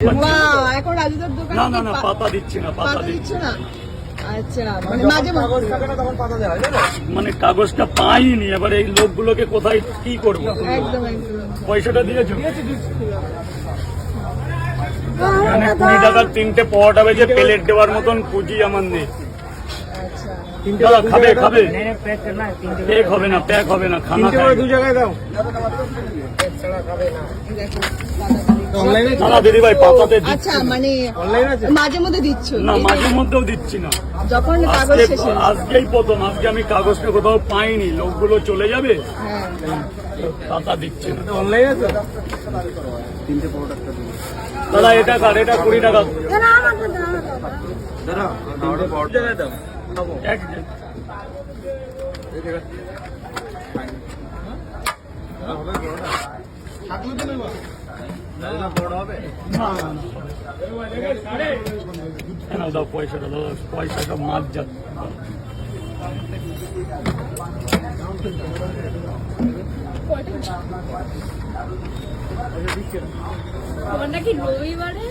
না। না না পাতা দিচ্ছি না পাতা পাতা দিচ্ছি। না? আচ্ছা মানে মাঝে কাগজ থাকে না তখন পাতা? মানে কাগজটা পাইনি এবার এই লোকগুলোকে কোথায় কি করব? পয়সাটা দিয়েছ এখানে কুড়ি টাকার তিনটে পরোটা বেজে প্লেট দেওয়ার মতন পুঁজি আমার নেই। আচ্ছা। খাবে খাবে? প্যাক হবে না প্যাক হবে না খানা দু জায়গায় দাও। অনলাইনে না দিদি ভাই পাতাতে দিচ্ছি আচ্ছা মানে অনলাইন আছে? মাঝে মধ্যে দিচ্ছ? না মাঝে মধ্যেও দিচ্ছি না। যখন কাগজ শেষ আজকেই প্রথম আজকে আমি কাগজটা কোথাও পাইনি। লোকগুলো চলে যাবে হ্যাঁ। পাতা দিচ্ছি না। অনলাইন আছে? দাদা এটা কার? এটা কুড়ি টাকা। দাদা তিনটে বড় জায়গায় দাও। এক বড় হবে না না না কেন পয়সাটা পয়সাটা মাছ যাচ্ছে আমার নাকি রবিবারে?